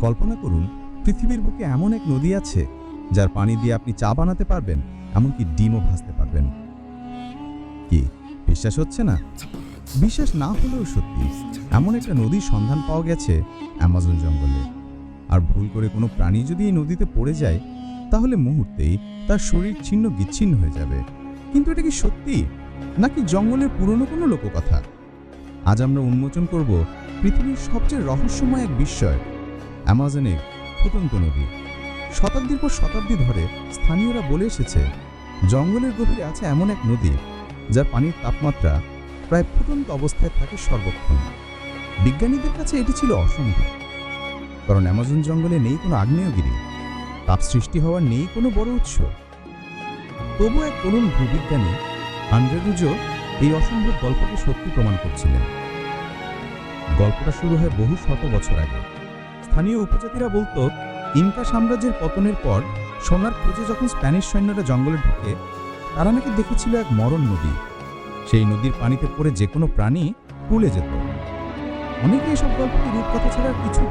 কল্পনা করুন, পৃথিবীর বুকে এমন এক নদী আছে, যার পানি দিয়ে আপনি চা বানাতে পারবেন, এমনকি ডিমও ভাজতে পারবেন। কি, বিশ্বাস হচ্ছে না? বিশ্বাস না হলেও সত্যি, এমন একটা নদীর সন্ধান পাওয়া গেছে অ্যামাজন জঙ্গলে। আর ভুল করে কোনো প্রাণী যদি এই নদীতে পড়ে যায়, তাহলে মুহূর্তেই তার শরীর ছিন্ন বিচ্ছিন্ন হয়ে যাবে। কিন্তু এটা কি সত্যি? নাকি জঙ্গলের পুরনো কোনো লোককথা? আজ আমরা উন্মোচন করব পৃথিবীর সবচেয়ে রহস্যময় এক বিস্ময় অ্যামাজনের ফুটন্ত নদী শতাব্দীর পর শতাব্দী ধরে স্থানীয়রা বলে এসেছে, জঙ্গলের গভীরে আছে এমন এক নদী, যার পানির তাপমাত্রা প্রায় ফুটন্ত অবস্থায় থাকে সর্বক্ষণ। বিজ্ঞানীদের কাছে এটি ছিল অসম্ভব, কারণ অ্যামাজন জঙ্গলে নেই কোনো আগ্নেয়গিরি, তাপ সৃষ্টি হওয়ার নেই কোনো বড় উৎস। তবু এক তরুণ ভূবিজ্ঞানী আন্দ্রে রুজো এই অসম্ভব গল্পকে সত্যি প্রমাণ করছিলেন। গল্পটা শুরু হয় বহু শত বছর আগে। স্থানীয় উপজাতিরা বলতো, ইনকা সাম্রাজ্যের পতনের পর সোনার খোঁজে যখন স্প্যানিশ সৈন্যরা জঙ্গলে ঢুকে, তারা নাকি দেখেছিল এক মরণ নদী। সেই নদীর পানিতে পড়ে যে কোনো প্রাণী কুলে যেত। অনেকে এসব গল্পকে রূপকথা ছাড়া কিছু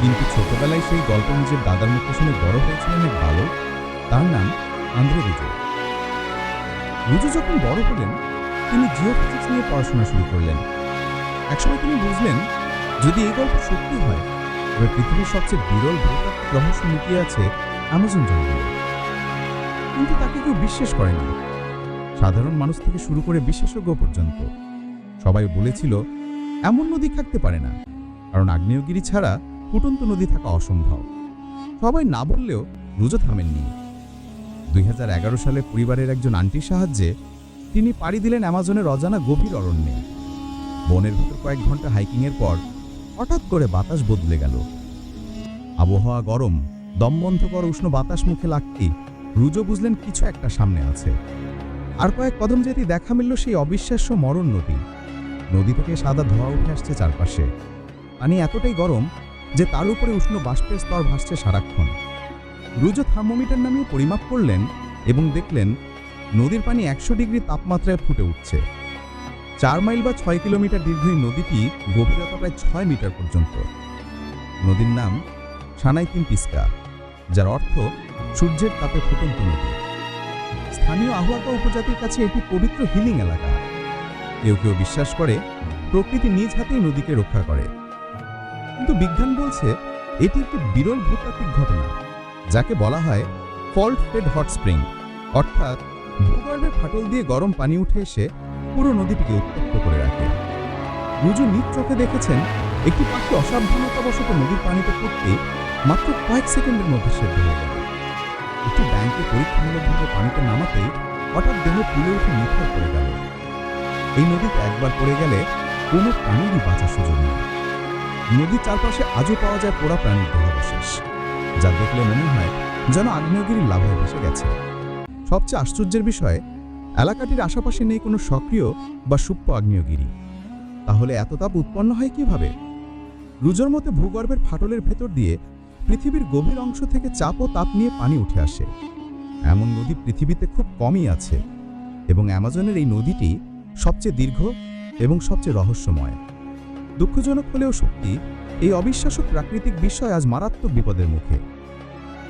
কিন্তু ছোটবেলায় সেই গল্প নিজের দাদার মুখে শুনে বড় হয়েছিলেন এক বালক, তার নাম আন্দ্রে রুজো। রুজো যখন বড় হলেন, তিনি জিওফিজিক্স নিয়ে পড়াশোনা শুরু করলেন। একসময় তিনি বুঝলেন, যদি এই গল্প সত্যি হয় তবে পৃথিবীর সবচেয়ে বিরল ভূতাত্ত্বিক রহস্য লুকিয়ে আছে অ্যামাজন জঙ্গলে। কিন্তু তাকে কেউ বিশ্বাস করেনি। সাধারণ মানুষ থেকে শুরু করে বিশেষজ্ঞ পর্যন্ত। সবাই বলেছিল, এমন নদী থাকতে পারে না। কারণ আগ্নেয়গিরি ছাড়া ফুটন্ত নদী থাকা অসম্ভব। সবাই না বললেও রুজো থামেননি। দুই হাজার এগারো সালে পরিবারের একজন আন্টির সাহায্যে তিনি পাড়ি দিলেন অ্যামাজনের অজানা গভীর অরণ্যে। বনের ভিতর কয়েক ঘণ্টা হাইকিংয়ের পর হঠাৎ করে বাতাস বদলে গেল। আবহাওয়া গরম দমবন্ধকর উষ্ণ বাতাস মুখে লাগতেই রুজো বুঝলেন কিছু একটা সামনে আছে। আর কয়েক কদম যেতে দেখা মিলল সেই অবিশ্বাস্য মরণ নদী। নদী থেকে সাদা ধোঁয়া উঠে আসছে চারপাশে। পানি এতটাই গরম যে তার উপরে উষ্ণ বাষ্পের স্তর ভাসছে সারাক্ষণ। রুজো থার্মোমিটার নামিয়ে পরিমাপ করলেন এবং দেখলেন নদীর পানি একশো ডিগ্রি তাপমাত্রায় ফুটে উঠছে। চার মাইল বা ছয় কিলোমিটার দীর্ঘ এই নদীটি গভীরতা প্রায় ছয় মিটার পর্যন্ত। নদীর নাম সানাইতিন পিস্কা যার অর্থ সূর্যের তাপে ফুটন্ত নদী। স্থানীয় আহুয়াকা উপজাতির কাছে এটি পবিত্র হিলিং এলাকা। কেউ কেউ বিশ্বাস করে প্রকৃতি নিজ হাতেই নদীকে রক্ষা করে। কিন্তু বিজ্ঞান বলছে এটি একটি বিরল ভূতাত্ত্বিক ঘটনা, যাকে বলা হয় ফল্ট ফেড হট স্প্রিং, অর্থাৎ ভূগর্ভে ফাটল দিয়ে গরম পানি উঠে এসে পুরো নদীটিকে উত্তপ্ত করে রাখে। রুজু নিজ চোখে দেখেছেন, একটি পাখি অসাবধানতাবশত নদীর পানিতে পড়তে মাত্র কয়েক সেকেন্ডের মধ্যে সেদ্ধ হয়ে গেল একটি ব্যাংকে পরীক্ষামূলকভাবে পানিতে নামাতেই হঠাৎ দেহ তুলে উঠে নিথর করে গেল। এই নদীতে একবার পড়ে গেলে কোনো প্রাণীরই বাঁচার সুযোগ নেই। নদীর চারপাশে আজও পাওয়া যায় পোড়া প্রাণীর দেহাবশেষ, যা দেখলে মনে হয় যেন আগ্নেয়গিরির লাভায় ভেসে গেছে। সবচেয়ে আশ্চর্যের বিষয় এলাকাটির আশেপাশে নেই কোনো সক্রিয় বা সূক্ষ্ম আগ্নেয়গিরি। তাহলে এত তাপ উৎপন্ন হয় কীভাবে? রুজোর মতে ভূগর্ভের ফাটলের ভেতর দিয়ে পৃথিবীর গভীর অংশ থেকে চাপ ও তাপ নিয়ে পানি উঠে আসে। এমন নদী পৃথিবীতে খুব কমই আছে এবং অ্যামাজনের এই নদীটি সবচেয়ে দীর্ঘ এবং সবচেয়ে রহস্যময়। দুঃখজনক হলেও সত্যি, এই অবিশ্বাস্য প্রাকৃতিক বিষয় আজ মারাত্মক বিপদের মুখে।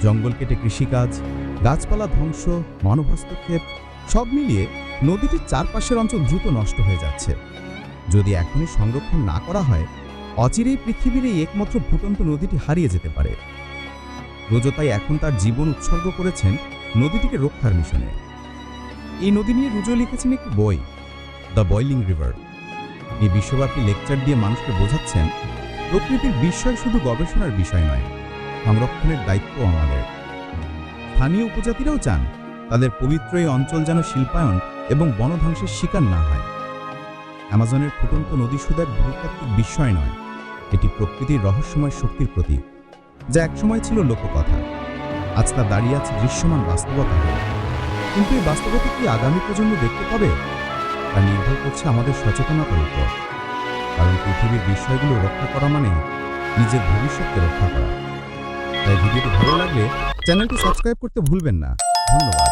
জঙ্গল কেটে কৃষিকাজ, গাছপালা ধ্বংস মানব হস্তক্ষেপ সব মিলিয়ে নদীটির চারপাশের অঞ্চল দ্রুত নষ্ট হয়ে যাচ্ছে। যদি এখনই সংরক্ষণ না করা হয়, অচিরেই পৃথিবীর এই একমাত্র ফুটন্ত নদীটি হারিয়ে যেতে পারে। রোজো তাই এখন তার জীবন উৎসর্গ করেছেন নদীটিকে রক্ষার মিশনে। এই নদী নিয়ে রুজো লিখেছেন একটি বই, দ্য বয়লিং রিভার। এই বিশ্বব্যাপী লেকচার দিয়ে মানুষকে বোঝাচ্ছেন, প্রকৃতির বিস্ময় শুধু গবেষণার বিষয় নয়, সংরক্ষণের দায়িত্ব আমাদের। স্থানীয় উপজাতিরাও চান তাদের পবিত্র এই অঞ্চল যেন শিল্পায়ন এবং বনধ্বংসের শিকার না হয়। অ্যামাজনের ফুটন্ত নদী শুধু এক ভূতাত্ত্বিক বিস্ময় নয়, এটি প্রকৃতির রহস্যময় শক্তির প্রতীক, যা একসময় ছিল লোককথা। আজ তা দাঁড়িয়ে আছে দৃশ্যমান বাস্তবতা কিন্তু এই বাস্তবতা কি আগামী প্রজন্ম দেখতে পাবে? তা নির্ভর করছে আমাদের সচেতনতার উপর। কারণ পৃথিবীর বিষয়গুলো রক্ষা করা মানে নিজের ভবিষ্যৎকে রক্ষা করা। তাই ভিডিওটি ভালো লাগলে চ্যানেলটি সাবস্ক্রাইব করতে ভুলবেন না। ধন্যবাদ